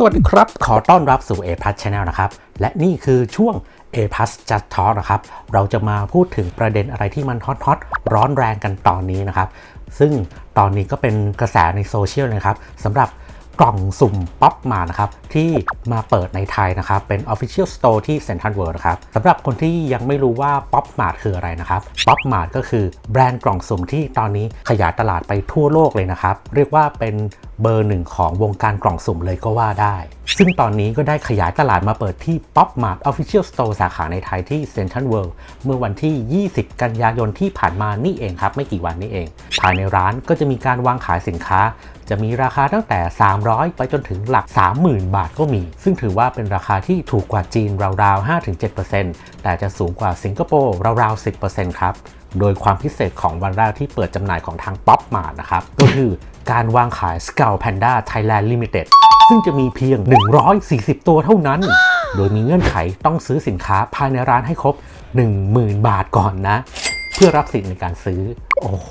สวัสดีครับ ขอต้อนรับสู่ A Plus Channel นะครับ และนี่คือช่วง A Plus Just Talk นะครับ เราจะมาพูดถึงประเด็นอะไรที่มันฮอตฮอตร้อนแรงกันตอนนี้นะครับ ซึ่งตอนนี้ก็เป็นกระแสในโซเชียลนะครับสำหรับกล่องสุ่มป๊อปมานะครับ ที่มาเปิดในไทยนะครับ เป็น Official Store ที่ Central World นะครับสำหรับคนที่ยังไม่รู้ว่าป๊อปมาคืออะไรนะครับป๊อปมาก็คือแบรนด์กล่องสุ่มที่ตอนนี้ขยายตลาดไปทั่วโลกเลยนะครับ เรียกว่าเป็น เบอร์หนึ่งของวงการกล่องสุ่มเลยก็ว่าได้ ซึ่งตอนนี้ก็ได้ขยายตลาดมาเปิดที่ Pop Mart Official Store สาขาในไทยที่ Central World เมื่อวันที่ 20 กันยายนที่ผ่านมานี่เองครับ ไม่กี่วันนี้เอง ภายในร้านก็จะมีการวางขายสินค้า จะมีราคาตั้งแต่ 300 ไปจนถึงหลัก 30,000 บาทก็มี ซึ่งถือว่าเป็นราคาที่ถูกกว่าจีนราวๆ 5-7%แต่จะสูงกว่าสิงคโปร์ราวๆ 10%ครับโดยความพิเศษของวันแรกที่เปิดจำหน่ายของทาง Pop Mart นะครับ ก็คือ การวางขาย s c u l Panda Thailand Limited ซึ่งจะมีเพียง 140 ตัวเท่านั้น โดยมีเงื่อนไขต้องซื้อสินค้าภายในร้านให้ครบ 10,000 บาทก่อนนะ เพื่อรับสิทธิ์ในการซื้อ โอ้โห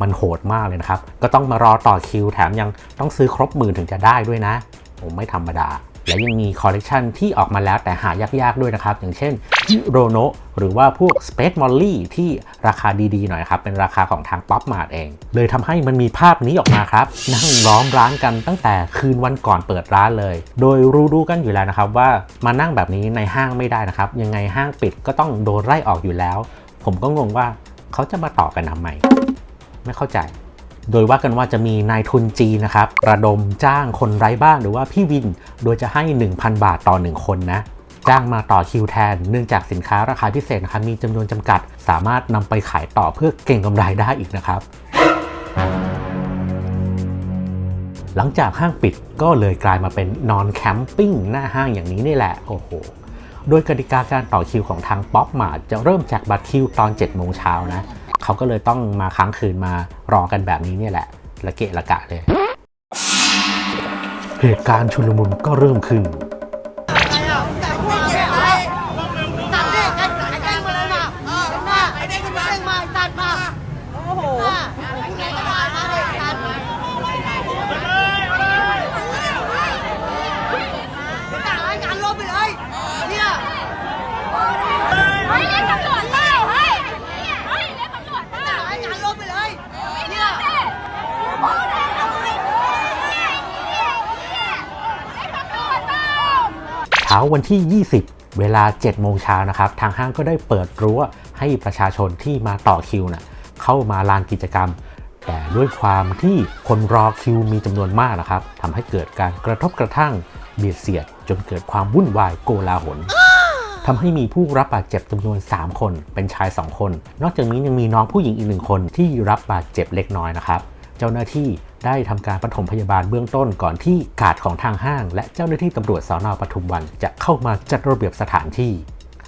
มันโหดมากเลยนะครับ ก็ต้องมารอต่อคิวแถมยังต้องซื้อครบหมื่นถึงจะได้ด้วยนะ ผมไม่ธรรมดา และยังมีคอลเลกชันที่ออกมาแล้วแต่หายากๆด้วยนะครับ อย่างเช่นฮิโรโนะหรือว่าพวก Space Molly ที่ราคาดีๆหน่อยครับ เป็นราคาของทาง Pop Mart เอง เลยทำให้มันมีภาพนี้ออกมาครับ นั่งล้อมร้านกันตั้งแต่คืนวันก่อนเปิดร้านเลย โดยรู้ๆกันอยู่แล้วนะครับว่ามานั่งแบบนี้ในห้างไม่ได้นะครับ ยังไงห้างปิดก็ต้องโดนไล่ออกอยู่แล้ว ผมก็งงว่าเขาจะมาต่อกันทำไม ไม่เข้าใจ โดยว่ากันว่าจะมีนายทุนจีนนะครับระดมจ้างคนไร้บ้านหรือว่าพี่วิน โดยจะให้ 1,000 บาทต่อ 1 คนนะจ้างมาต่อคิวแทน เนื่องจากสินค้าราคาพิเศษนะครับมีจำนวนจำกัด สามารถนำไปขายต่อเพื่อเก่งกำไรได้อีกนะครับ หลังจากห้างปิดก็เลยกลายมาเป็นนอนแคมปิ้งหน้าห้างอย่างนี้นี่แหละ โอ้โห โดยกติกาการต่อคิวของทางป๊อปมาจะเริ่มจากบัตรคิวตอน7โมงเช้านะ เขาก็เลยต้องมาค้างคืนมารอกันแบบนี้เนี่ยแหละละเกะละกะเลย เหตุการณ์ชุลมุนก็เริ่มขึ้น ตัดดิไอ้ไอ้แดงมาเลยนะเออมาไอ้แดงขึ้นมามาตัดมา โอ้โหไอ้แดงมามาเลยตัดมาตัดรายการลบไปเลยเนี่ย เฮ้ยเรียกตำรวจเปล่าเฮ้ยเฮ้ยเรียกตำรวจเปล่า ตัดรายการลบไปเลยเนี่ย เรียกตำรวจเปล่า เช้าวันที่ 20 เวลา 7 โมงเช้านะครับ ทางห้างก็ได้เปิดรั้วให้ประชาชนที่มาต่อคิวนะเข้ามาลานกิจกรรม แต่ด้วยความที่คนรอคิวมีจำนวนมากนะครับทำให้เกิดการกระทบกระทั่งเบียดเสียด จนเกิดความวุ่นวายโกลาหลทำให้มีผู้รับบาดเจ็บจำนวน 3 คน เป็นชาย 2 คน นอกจากนี้ยังมีน้องผู้หญิงอีกหนึ่งคนที่รับบาดเจ็บเล็กน้อยนะครับ เจ้าหน้าที่ ได้ทำการปฐมพยาบาลเบื้องต้นก่อนที่กาดของทางห้าง และเจ้าหน้าที่ตำรวจสอนอปทุมวัน จะเข้ามาจัดระเบียบสถานที่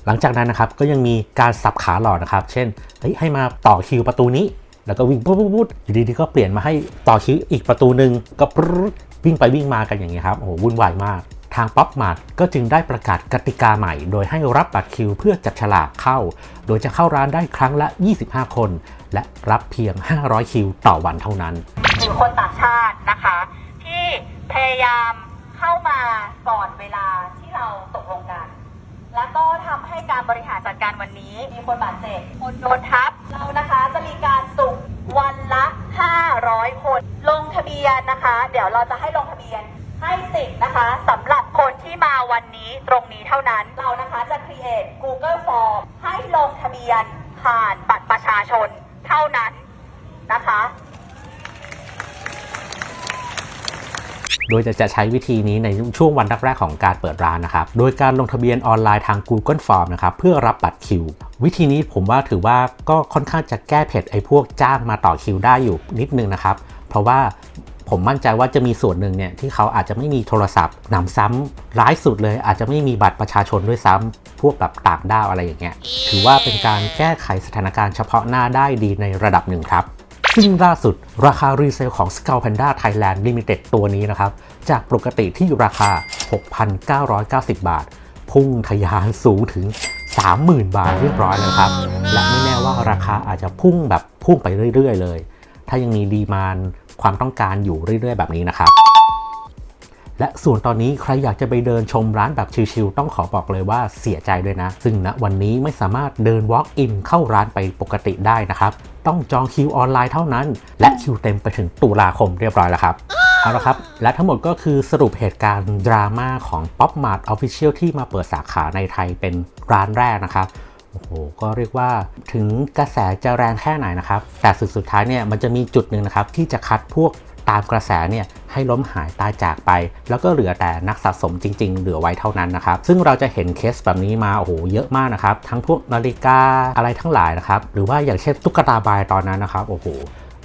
หลังจากนั้นนะครับก็ยังมีการสับขาหลอกนะครับ เช่นเฮ้ยให้มาต่อคิวประตูนี้ แล้วก็วิ่งปุ๊บปุ๊บปุ๊บอยู่ดีๆก็เปลี่ยนมาให้ต่อคิวอีกประตูหนึ่งก็ปรึ๊ดวิ่งไปวิ่งมากันอย่างนี้ครับโอ้โหวุ่นวายมากทางป๊อปมาร์ทก็จึงได้ประกาศกติกาใหม่ โดยให้รับบัตรคิวเพื่อจับฉลากเข้า โดยจะเข้าร้านได้ครั้งละ 25 คน และรับเพียง 500 คิวต่อวันเท่านั้น หรือคนต่างชาตินะคะ ที่พยายามเข้ามาก่อนเวลาที่เราตกลงกัน แล้วก็ทำให้การบริหารจัดการวันนี้ มีคนบาดเจ็บคนโดนทับเรานะคะจะมีการสุ่มวันละ 500 คน ลงทะเบียนนะคะ เดี๋ยวเราจะให้ลงทะเบียนให้สิทธิ์นะคะสำหรับคนที่มาวันนี้ตรงนี้เท่านั้นเรานะคะจะ create Google Form ให้ลงทะเบียนผ่านบัตรประชาชนเท่านั้นนะคะ โดยจะจะใช้วิธีนี้ในช่วงวันแรกๆของการเปิดร้านนะครับ โดยการลงทะเบียนออนไลน์ทาง Google Form นะครับเพื่อรับบัตรคิว วิธีนี้ผมว่าถือว่าก็ค่อนข้างจะแก้เผ็ดไอ้พวกจ้างมาต่อคิวได้อยู่นิดนึงนะครับ เพราะว่าผมมั่นใจว่าจะมีส่วนหนึ่งเนี่ยที่เขาอาจจะไม่มีโทรศัพท์หนำซ้ำร้ายสุดเลย อาจจะไม่มีบัตรประชาชนด้วยซ้ำพวกแบบต่างด้าวอะไรอย่างเงี้ยถือว่าเป็นการแก้ไขสถานการณ์เฉพาะหน้าได้ดีในระดับหนึ่งครับ ซึ่งล่าสุดราคารีเซลของ s c u l Panda Thailand Limited ตัวนี้นะครับ จากปกติที่ราคา 6,990 บาท พุ่งทะยานสูงถึง 30,000 บาทเรียบร้อยนะครับ และไม่แน่ว่าราคาอาจจะพุ่งแบบพุ่งไปเรื่อย ๆ เลย ถ้ายังมีดีมานความต้องการอยู่เรื่อย ๆ แบบนี้นะครับ และส่วนตอนนี้ใครอยากจะไปเดินชมร้านแบบชิลๆต้องขอบอกเลยว่าเสียใจด้วยนะ ซึ่งณวันนี้ไม่สามารถเดิน walk in เข้าร้านไปปกติได้นะครับ ต้องจองคิวออนไลน์เท่านั้น และคิวเต็มไปถึงตุลาคมเรียบร้อยแล้วครับเอาละครับ และทั้งหมดก็คือสรุปเหตุการณ์ดราม่าของ Pop Mart Official ที่มาเปิดสาขาในไทยเป็นร้านแรกนะครับ โอ้โหก็เรียกว่าถึงกระแสจะแรงแค่ไหนนะครับ แต่สุดสุดท้ายเนี่ยมันจะมีจุดหนึ่งนะครับ ที่จะคัดพวกตามกระแสเนี่ยให้ล้มหายตายจากไป แล้วก็เหลือแต่นักสะสมจริง ๆ เหลือไว้เท่านั้นนะครับ ซึ่งเราจะเห็นเคสแบบนี้มาโอ้โหเยอะมากนะครับ ทั้งพวกนาฬิกาอะไรทั้งหลายนะครับ หรือว่าอย่างเช่นตุ๊กตาบายตอนนั้นนะครับโอ้โห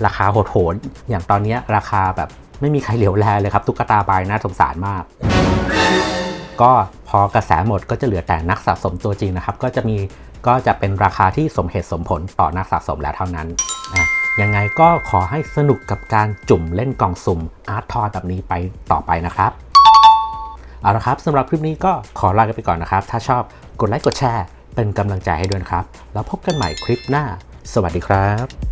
ราคาโหดๆอย่างตอนนี้ราคาแบบไม่มีใครเหลียวแลเลยครับตุ๊กตาบายน่าสงสารมาก ก็พอกระแสหมดก็จะเหลือแต่นักสะสมตัวจริงนะครับ ก็จะมี ก็จะเป็นราคาที่สมเหตุสมผลต่อนักสะสมแล้วเท่านั้นนะยังไงก็ขอให้สนุกกับการจุ่มเล่นกล่องสุ่มอาร์ตทอยแบบนี้ไปต่อไปนะครับเอาละครับสำหรับคลิปนี้ก็ขอลากันไปก่อนนะครับ ถ้าชอบกดไลค์กดแชร์ เป็นกำลังใจให้ด้วยนะครับ แล้วพบกันใหม่คลิปหน้า สวัสดีครับ